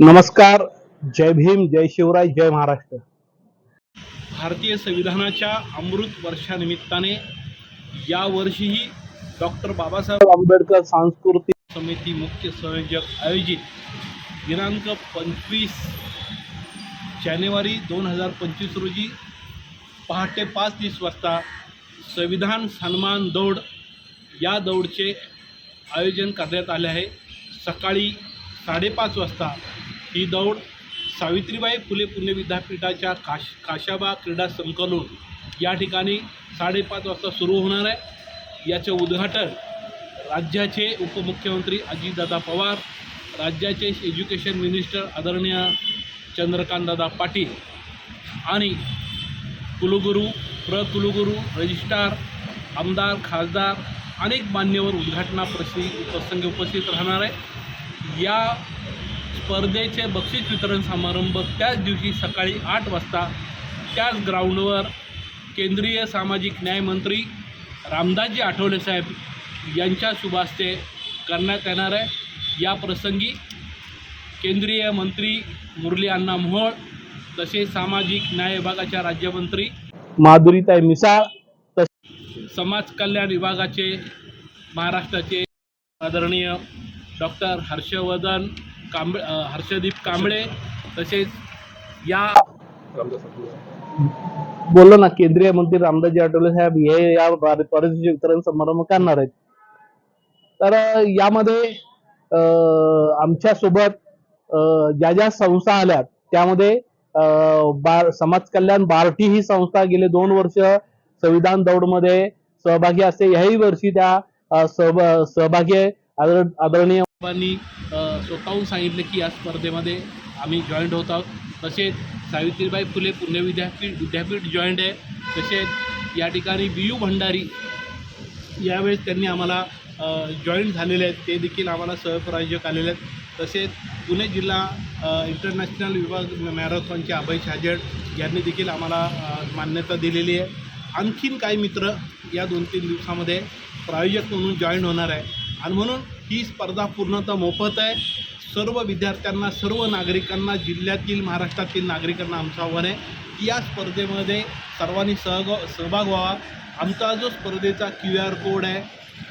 नमस्कार जय भीम जय शिवराय जय महाराष्ट्र. भारतीय संविधानाच्या अमृत वर्षानिमित्ताने यावर्षीही डॉक्टर बाबासाहेब आंबेडकर सांस्कृतिक समिती मुख्य संयोजक आयोजित दिनांक पंचवीस जानेवारी दोन हजार पंचवीस रोजी पहाटे पाच तीस वाजता संविधान सन्मान दौड या दौडचे आयोजन करण्यात आले आहे. सकाळी साडेपाच वाजता ही दौड सावित्रीबाई फुले पुणे विद्यापीठाच्या काश काशाबा क्रीडा संकलन या ठिकाणी साडेपाच वाजता सुरू होणार आहे. याचे उद्घाटन राज्याचे उपमुख्यमंत्री अजितदादा पवार राज्याचे एज्युकेशन मिनिस्टर आदरणीय चंद्रकांतदादा पाटील आणि कुलगुरू प्र कुलगुरू रजिस्ट्रार आमदार खासदार अनेक मान्यवर उद्घाटनाप्रसंगी प्रसंगी उपस्थित राहणार आहे. या स्पर्धेचे बक्षीस वितरण समारंभ त्याच दिवशी सकाळी आठ वाजता. त्याच ग्राउंडवर केंद्रीय सामाजिक न्याय मंत्री रामदासजी आठवले साहेब यांच्या शुभास्ते करण्यात येणार आहे. या प्रसंगी केंद्रीय मंत्री मुरली अण्णा मोहोळ तसेच सामाजिक न्याय विभागाच्या राज्यमंत्री माधुरीताई मिसाळ समाज कल्याण विभागाचे महाराष्ट्राचे आदरणीय डॉक्टर हर्षवर्धन कांबळे हर्षदीप कांबळे तसेच या बोललो ना केंद्रीय मंत्री रामदासजी आठवले साहेब हे या पारि- पारितोषिक वितरण समारंभ करणार आहेत. तर यामध्ये आमच्यासोबत ज्या ज्या संस्था आल्यात त्यामध्ये बार समाज कल्याण बार्टी ही संस्था गेले दोन वर्ष संविधान दौडमध्ये सहभागी असते. याही वर्षी त्या सहभागी आदर- आदरणीय साहेबांनी स्वतःहून सांगितले की या स्पर्धेमध्ये आम्ही जॉईंट होत आहोत. तसेच सावित्रीबाई फुले पुणे विद्यापीठ विद्यापीठ जॉईंट आहे. तसेच या ठिकाणी बी यू भंडारी यावेळेस त्यांनी आम्हाला जॉईंट झालेले आहेत. ते देखील आम्हाला सहप्रायोजक आलेले आहेत. तसेच पुणे जिल्हा इंटरनॅशनल विभाग मॅरेथॉनचे अभय छाजेड यांनी देखील आम्हाला मान्यता दिलेली आहे. आणखीन काही मित्र या दोन तीन दिवसामध्ये प्रायोजक म्हणून जॉईन होणार आहे. आणि म्हणून ही स्पर्धा पूर्णतः मोफत आहे. सर्व विद्यार्थ्यांना सर्व नागरिकांना जिल्ह्यातील महाराष्ट्रातील नागरिकांना आमचं आव्हान आहे की या स्पर्धेमध्ये सर्वांनी सहग सहभाग व्हावा. आमचा जो स्पर्धेचा क्यू आर कोड आहे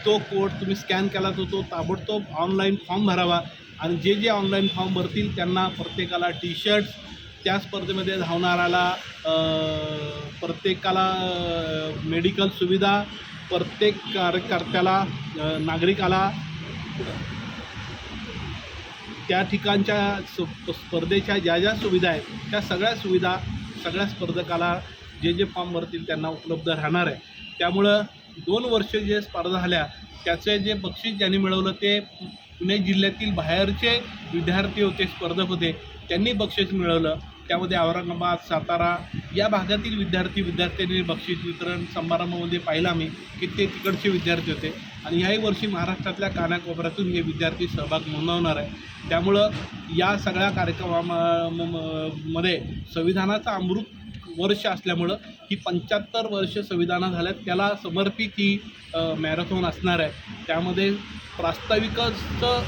तो कोड तुम्ही स्कॅन केला तर तो ताबडतोब ऑनलाईन फॉर्म भरावा. आणि जे जे ऑनलाईन फॉर्म भरतील त्यांना प्रत्येकाला टी शर्ट्स त्या स्पर्धेमध्ये धावणाऱ्याला प्रत्येकाला मेडिकल सुविधा प्रत्येक कार्यकर्त्याला नागरिकाला त्या ठिकाणच्या स- स्पर्धेच्या ज्या ज्या सुविधा आहेत त्या सगळ्या सुविधा सगळ्या स्पर्धकाला जे जे फॉर्म भरतील त्यांना उपलब्ध राहणार आहे. त्यामुळं दोन वर्ष जे स्पर्धा झाल्या त्याचे जे बक्षीस ज्यांनी मिळवलं ते पुणे जिल्ह्यातील बाहेरचे विद्यार्थी होते स्पर्धक होते त्यांनी बक्षीस मिळवलं. त्यामध्ये औरंगाबाद सातारा या भागातील विद्यार्थी विद्यार्थ्यांनी बक्षीस वितरण समारंभामध्ये पाहिला मी की ते तिकडचे विद्यार्थी होते. आणि याही वर्षी महाराष्ट्रातल्या कानाकोपऱ्यातून हे विद्यार्थी सहभाग नोंदवणार आहे त्यामुळं या सगळ्या कार्यक्रमामध्ये संविधानाचा अमृत वर्ष असल्यामुळं ही पंच्याहत्तर वर्ष संविधानात झाल्यात. त्याला समर्पित ही मॅरेथॉन असणार आहे. त्यामध्ये प्रास्ताविकाचं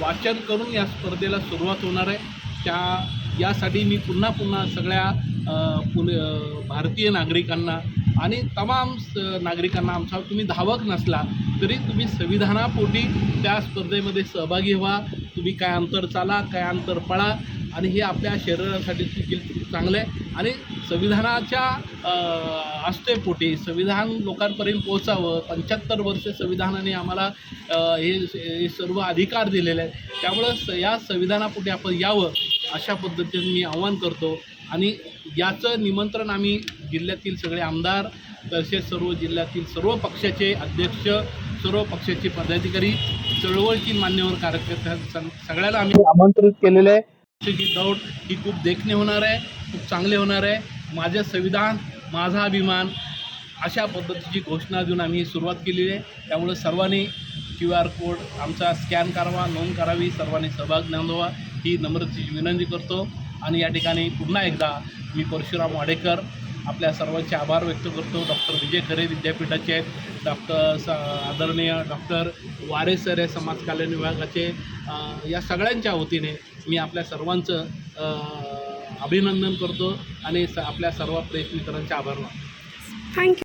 वाचन करून या स्पर्धेला सुरुवात होणार आहे. त्या यासाठी मी पुन्हा पुन्हा सगळ्या पुणे भारतीय नागरिकांना आणि तमाम स- नागरिकांना आमचा तुम्ही धावक नसला तरी तुम्ही संविधानापोटी त्या स्पर्धेमध्ये सहभागी व्हा. तुम्ही काय अंतर चाला काय अंतर पळा आणि हे आपल्या शरीरासाठी देखील खूप चांगलं आहे. आणि संविधानाच्या असतेपोटी आस्थेपोटी संविधान लोकांपर्यंत पोहोचावं. पंच्याहत्तर वर्ष संविधानाने आम्हाला हे हे सर्व अधिकार दिलेले आहेत. त्यामुळं स या संविधानापोटी आपण यावं. अशा पद्धतीने मी आवाहन करतो. आणि याचं निमंत्रण आम्ही जिल्ह्यातील सगळे आमदार तसेच सर्व जिल्ह्यातील सर्व पक्षाचे अध्यक्ष सर्व पक्षाचे पदाधिकारी चळवळीतील मान्यवर कार्यकर्त्या सगळ्याला आम्ही आमंत्रित केलेलं आहे. पक्षाची दौड ही खूप देखणे होणार आहे खूप चांगले होणार आहे. माझं संविधान माझा अभिमान अशा पद्धतीची घोषणा देऊन आम्ही सुरुवात केलेली आहे. त्यामुळे सर्वांनी क्यू आर कोड आमचा स्कॅन करावा नोंद करावी सर्वांनी सहभाग नोंदवा. ही नम्रतेची विनंती करतो. आणि या ठिकाणी पुन्हा एकदा मी परशुराम वाडेकर आपल्या सर्वांचे आभार व्यक्त करतो. डॉक्टर विजय खरे विद्यापीठाचे आहेत डॉक्टर स आदरणीय डॉक्टर वारे सर आहे समाज कल्याण विभागाचे या सगळ्यांच्या वतीने मी आपल्या सर्वांचं अभिनंदन करतो. आणि स आपल्या सर्व प्रेस मित्रांचे आभार मानतो. थँक्यू